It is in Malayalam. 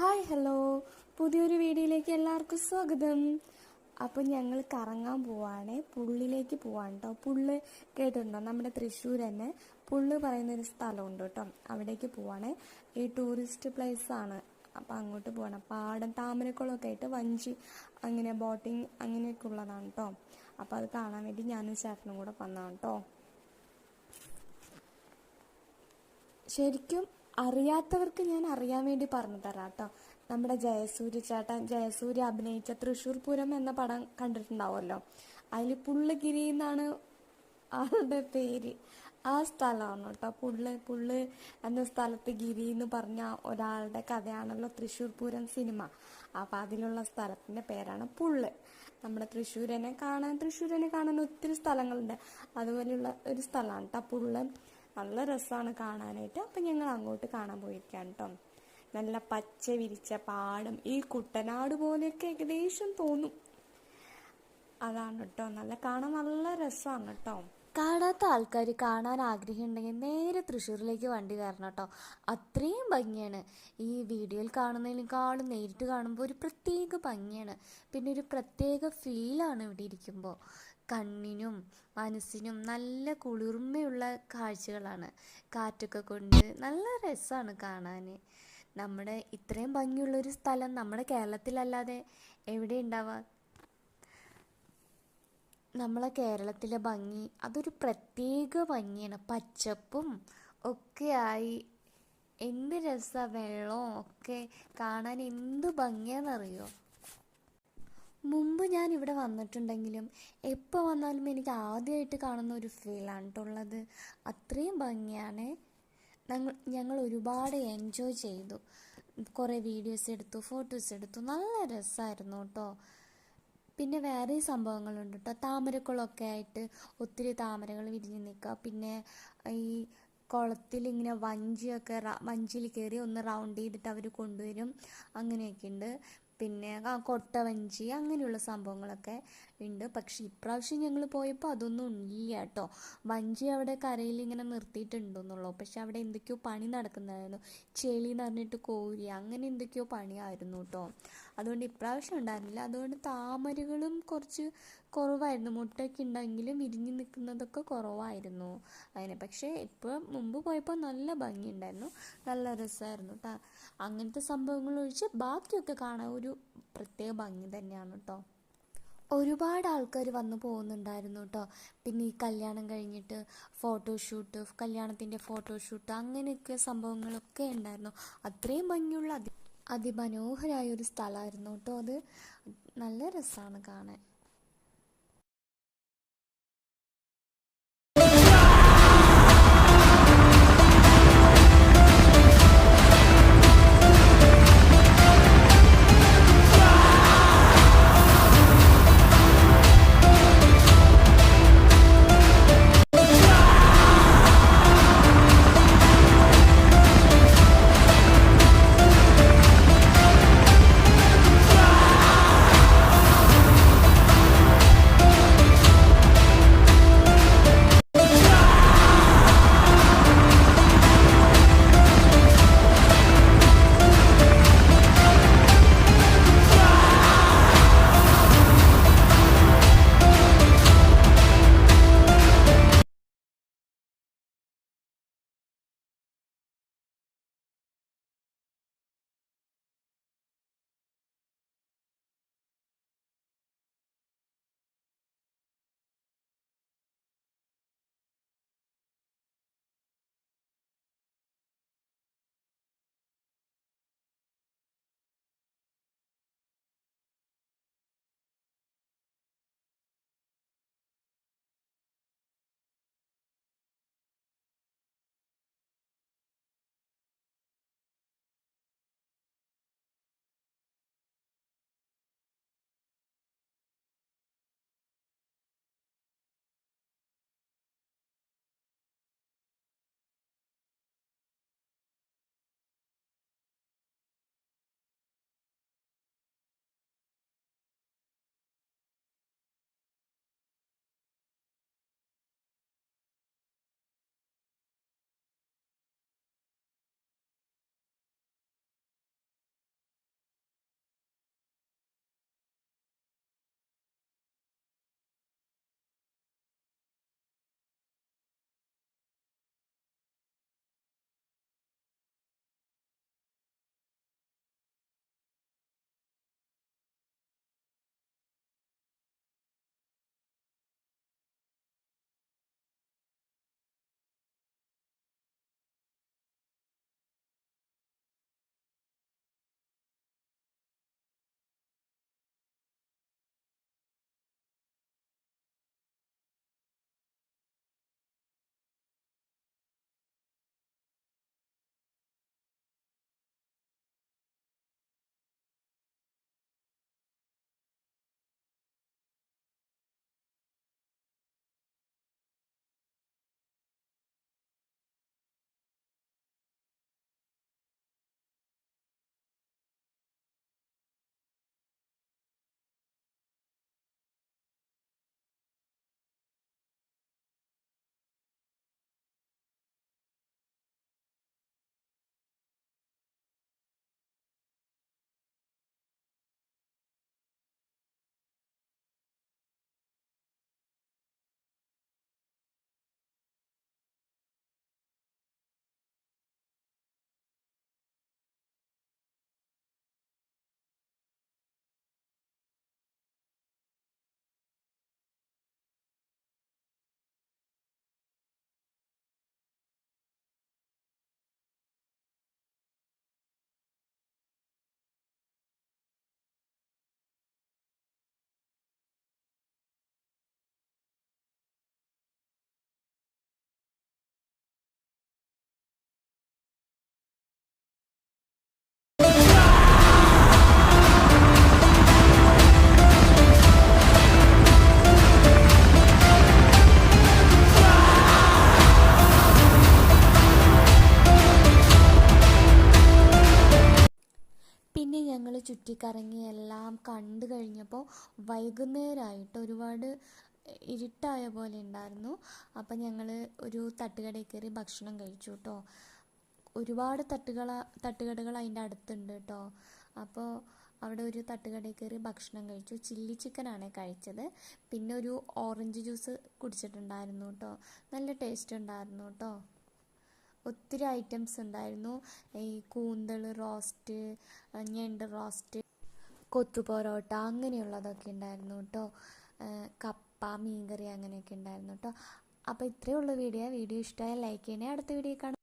Hi hello. പുതിയൊരു വീഡിയോയിലേക്ക് എല്ലാവർക്കും സ്വാഗതം. അപ്പോൾ ഞങ്ങൾ കറങ്ങാൻ പോവാണ്. പുള്ളിലേക്ക് പോവാണ് കേട്ടോ പുള്ള് കേട്ടിട്ടുണ്ടോ? നമ്മുടെ തൃശ്ശൂർ തന്നെ പുള്ള് പറയുന്ന ഒരു സ്ഥലമുണ്ട് കേട്ടോ അവിടേക്ക് പോവാണ്. ഈ ടൂറിസ്റ്റ് പ്ലേസ് ആണ്. അപ്പോൾ അങ്ങോട്ട് പോവാണ്. പാടം താമരക്കുളമൊക്കെ ആയിട്ട് വഞ്ചി അങ്ങനെ ബോട്ടിങ് അങ്ങനെയൊക്കെ ഉള്ളതാണ് കേട്ടോ അപ്പോൾ അത് കാണാൻ വേണ്ടി ഞാനും ചേട്ടനും കൂടെ വന്നാണ് കേട്ടോ ശരിക്കും അറിയാത്തവർക്ക് ഞാൻ അറിയാൻ വേണ്ടി പറഞ്ഞു തരാം കേട്ടോ. നമ്മുടെ ജയസൂര്യ ചേട്ടൻ ജയസൂര്യ അഭിനയിച്ച തൃശ്ശൂർ പൂരം എന്ന പടം കണ്ടിട്ടുണ്ടാവുമല്ലോ. അതിൽ പുള്ളുഗിരി എന്നാണ് ആളുടെ പേര്. ആ സ്ഥലമാണ് കേട്ടോ. പുള്ള് പുള്ള് എന്ന സ്ഥലത്ത് ഗിരി എന്ന് പറഞ്ഞ ഒരാളുടെ കഥയാണല്ലോ തൃശ്ശൂർ പൂരം സിനിമ. അപ്പം അതിലുള്ള സ്ഥലത്തിന്റെ പേരാണ് പുള്ള്. നമ്മുടെ തൃശ്ശൂരനെ കാണാൻ തൃശ്ശൂരനെ കാണാൻ ഒത്തിരി സ്ഥലങ്ങളുണ്ട്. അതുപോലെയുള്ള ഒരു സ്ഥലമാണ് കേട്ടോ പുള്ള്. നല്ല രസമാണ് കാണാനായിട്ട്. അപ്പം ഞങ്ങൾ അങ്ങോട്ട് കാണാൻ പോയിരിക്കാം കേട്ടോ നല്ല പച്ച വിരിച്ച പാടം. ഈ കുട്ടനാട് പോലെയൊക്കെ ഏകദേശം തോന്നും. അതാണ് കേട്ടോ നല്ല കാണാൻ നല്ല രസമാണ് കേട്ടോ കാണാത്ത ആൾക്കാർ കാണാൻ ആഗ്രഹമുണ്ടെങ്കിൽ നേരെ തൃശ്ശൂരിലേക്ക് വണ്ടി കയറണം കേട്ടോ അത്രയും ഭംഗിയാണ്. ഈ വീഡിയോയിൽ കാണുന്നതിനേക്കാളും നേരിട്ട് കാണുമ്പോൾ ഒരു പ്രത്യേക ഭംഗിയാണ്. പിന്നെ ഒരു പ്രത്യേക ഫീലാണ് ഇവിടെ ഇരിക്കുമ്പോൾ കണ്ണിനും മനസ്സിനും നല്ല കുളിർമയുള്ള കാഴ്ചകളാണ്. കാറ്റൊക്കെ കൊണ്ട് നല്ല രസമാണ് കാണാൻ നമ്മുടെ ഇത്രയും ഭംഗിയുള്ളൊരു സ്ഥലം നമ്മുടെ കേരളത്തിലല്ലാതെ എവിടെ ഉണ്ടാവുക നമ്മളെ കേരളത്തിലെ ഭംഗി അതൊരു പ്രത്യേക ഭംഗിയാണ്. പച്ചപ്പും ഒക്കെയായി. എന്ത് രസ വെള്ളവും ഒക്കെ കാണാൻ എന്ത് ഭംഗിയാണെന്നറിയോ മുമ്പ് ഞാൻ ഇവിടെ വന്നിട്ടുണ്ടെങ്കിലും എപ്പോൾ വന്നാലും എനിക്ക് ആദ്യമായിട്ട് കാണുന്ന ഒരു ഫീലാണ് കേട്ടുള്ളത് അത്രയും ഭംഗിയാണ്. ഞങ്ങൾ ഞങ്ങൾ ഒരുപാട് എൻജോയ് ചെയ്തു. കുറേ വീഡിയോസ് എടുത്തു ഫോട്ടോസ് എടുത്തു. നല്ല രസമായിരുന്നു കേട്ടോ പിന്നെ വേറെ സംഭവങ്ങളുണ്ട് കേട്ടോ താമരക്കുളമൊക്കെ ആയിട്ട് ഒത്തിരി താമരകൾ വിരിഞ്ഞ് നിൽക്കുക. പിന്നെ ഈ കുളത്തിൽ ഇങ്ങനെ വഞ്ചിയൊക്കെ വഞ്ചിയിൽ കയറി ഒന്ന് റൗണ്ട് ചെയ്തിട്ട് അവർ കൊണ്ടുവരും. അങ്ങനെയൊക്കെ ഉണ്ട്. പിന്നെ കൊട്ടവഞ്ചി അങ്ങനെയുള്ള സംഭവങ്ങളൊക്കെ ഉണ്ട്. പക്ഷെ ഇപ്രാവശ്യം ഞങ്ങൾ പോയപ്പോൾ അതൊന്നും ഇല്ല കേട്ടോ. വഞ്ചി അവിടെ കരയിൽ ഇങ്ങനെ നിർത്തിയിട്ടുണ്ടെന്നുള്ളൂ. പക്ഷെ അവിടെ എന്തൊക്കെയോ പണി നടക്കുന്നതായിരുന്നു ചെളി നിറഞ്ഞിട്ട് കോരി അങ്ങനെ എന്തൊക്കെയോ പണിയായിരുന്നു കേട്ടോ. അതുകൊണ്ട് ഇപ്രാവശ്യം ഉണ്ടായിരുന്നില്ല. അതുകൊണ്ട് താമരകളും കുറച്ച് കുറവായിരുന്നു. മുട്ടയൊക്കെ ഉണ്ടെങ്കിലും വിരിഞ്ഞ് നിൽക്കുന്നതൊക്കെ കുറവായിരുന്നു അതിനെ. പക്ഷേ ഇപ്പോൾ മുമ്പ് പോയപ്പോൾ നല്ല ഭംഗിയുണ്ടായിരുന്നു. നല്ല രസമായിരുന്നു കേട്ടോ അങ്ങനത്തെ സംഭവങ്ങൾ ഒഴിച്ച് ബാക്കിയൊക്കെ കാണാൻ ഒരു പ്രത്യേക ഭംഗി തന്നെയാണ് കേട്ടോ ഒരുപാട് ആൾക്കാർ വന്നു പോകുന്നുണ്ടായിരുന്നു കേട്ടോ പിന്നെ ഈ കല്യാണം കഴിഞ്ഞിട്ട് ഫോട്ടോഷൂട്ട് കല്യാണത്തിന്റെ ഫോട്ടോഷൂട്ട് അങ്ങനെയൊക്കെ സംഭവങ്ങളൊക്കെ ഉണ്ടായിരുന്നു. അത്രയും ഭംഗിയുള്ള അതി അതിമനോഹരമായ ഒരു സ്ഥലമായിരുന്നു കേട്ടോ അത് നല്ല രസമാണ് കാണാൻ. ചുറ്റിക്കറങ്ങി എല്ലാം കണ്ടു കഴിഞ്ഞപ്പോൾ വൈകുന്നേരമായിട്ട് ഒരുപാട് ഇരുട്ടായ പോലെ ഉണ്ടായിരുന്നു. അപ്പം ഞങ്ങൾ ഒരു തട്ടുകടയിൽ കയറി ഭക്ഷണം കഴിച്ചു കേട്ടോ ഒരുപാട് തട്ടുകള തട്ടുകടകൾ അതിന്റെ അടുത്തുണ്ട് കേട്ടോ അപ്പോൾ അവിടെ ഒരു തട്ടുകടയിൽ കയറി ഭക്ഷണം കഴിച്ചു. ചില്ലി ചിക്കനാണ് കഴിച്ചത്. പിന്നെ ഒരു ഓറഞ്ച് ജ്യൂസ് കുടിച്ചിട്ടുണ്ടായിരുന്നു കേട്ടോ നല്ല ടേസ്റ്റ് ഉണ്ടായിരുന്നു കേട്ടോ ഒത്തിരി ഐറ്റംസ് ഉണ്ടായിരുന്നു. ഈ കൂന്തൾ റോസ്റ്റ് ഞണ്ട് റോസ്റ്റ് കൊത്തു പൊറോട്ട അങ്ങനെയുള്ളതൊക്കെ ഉണ്ടായിരുന്നു കേട്ടോ കപ്പ മീൻകറി അങ്ങനെയൊക്കെ ഉണ്ടായിരുന്നു കേട്ടോ അപ്പോൾ ഇത്രയേ ഉള്ളൂ വീഡിയോ വീഡിയോ ഇഷ്ടമായ ലൈക്ക് ചെയ്യണേ. അടുത്ത വീഡിയോ കാണാം.